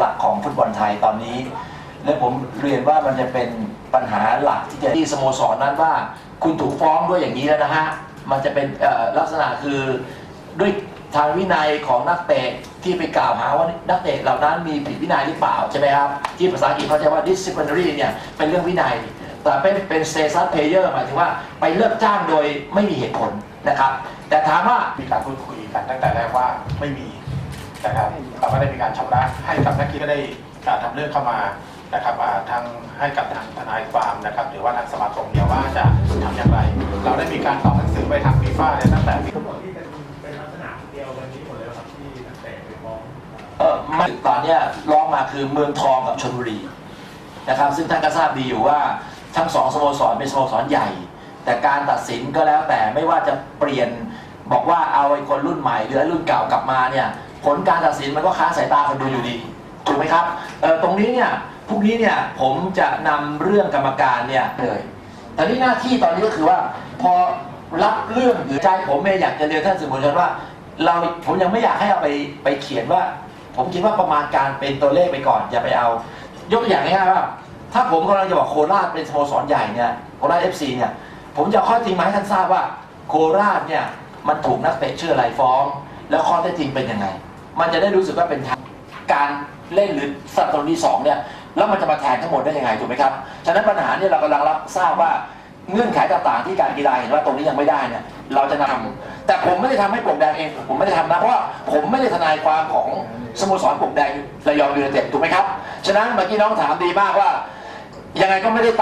หลักของฟุตบอลไทยตอนนี้ และผมเรียนว่ามันจะเป็นปัญหาหลักที่จะที่สโมสรนั้นว่า คุณถูกฟ้องด้วยอย่างนี้แล้วนะฮะ มันจะเป็นลักษณะคือด้วยทางวินัยของนักเตะที่ไปกล่าวหาว่านักเตะเหล่านั้นมีผิดวินัยหรือเปล่าใช่ไหมครับ ที่ภาษาอังกฤษเขาใช้ว่า disciplinary เนี่ยเป็นเรื่องวินัย แต่เป็นเป็น status player หมายถึงว่าไปเลิกจ้างโดยไม่มีเหตุผลนะครับ แต่ถามว่ามีการพูดคุยกันตั้งแต่แรกว่าไม่มี นะครับเราก็ได้มีการชำระให้กับนักกีฬาก็ได้การทำเรื่องเข้ามานะครับทางให้กับทางทนายความนะครับ หรือว่าทางสมาคมเนี่ยว่าจะทำอย่างไร เราได้มีการตอบหนังสือไปทางฟีฟ่าเนี่ยตั้งแต่ทั้งหมดที่เป็นเป็นลักษณะเดียวกันนี้หมดเลยครับที่นักเตะไปฟ้องเออมันตอนเนี้ยร้องมาคือเมืองทองกับชลบุรีนะครับ ซึ่งท่านก็ทราบดีอยู่ว่าทั้งสองสโมสรเป็นสโมสรใหญ่ แต่การตัดสินก็แล้วแต่ไม่ว่าจะเปลี่ยน บอกว่าเอาไอ้คนรุ่นใหม่หรือรุ่นเก่ากลับมาเนี่ยผลการตัดสินมันก็ค้านสายตาคนดูอยู่ดีถูกไหมครับตรงนี้เนี่ยพรุ่งนี้เนี่ยผมจะนำเรื่องกรรมการเนี่ยเลยตอนนี้หน้าที่ตอนนี้ก็คือว่าพอรับเรื่องหรือใจผมเองอยากจะเรียนท่านสื่อมวลชนว่า เราผมยังไม่อยากให้เอาไปไปเขียนว่า ผมคิดว่าประมาณการเป็นตัวเลขไปก่อนอย่าไปเอา ยกตัวอย่างง่ายๆว่าถ้าผมกำลังจะบอกโคราชเป็นสโมสรใหญ่เนี่ยโคราชเอฟซีเนี่ยผมจะเอาข้อจริงมาให้ท่านทราบว่าโคราชเนี่ย มันถูกนักเตะชื่ออะไรฟ้อง แล้วข้อเท็จจริงเป็นยังไง มันจะได้รู้สึกว่าเป็นการเล่นหรือสนับสนุนที่สองเนี่ยแล้วมันจะมาแทนทั้งหมดได้ยังไงถูกไหมครับฉะนั้นปัญหาเนี่ยเรากำลังรับทราบว่าเงื่อนไขต่างๆที่การกีฬาเห็นว่าตรงนี้ยังไม่ได้เนี่ยเราจะนำแต่ผมไม่ได้ทำให้ปลกแดงเอง ผมไม่ได้ทำนะเพราะว่าผมไม่ได้ทนายความของสโมสรปลกแดงระยองยูไนเต็ดถูกไหมครับฉะนั้นเมื่อกี้น้องถามดีมากว่ายังไงก็ไม่ได้ตาม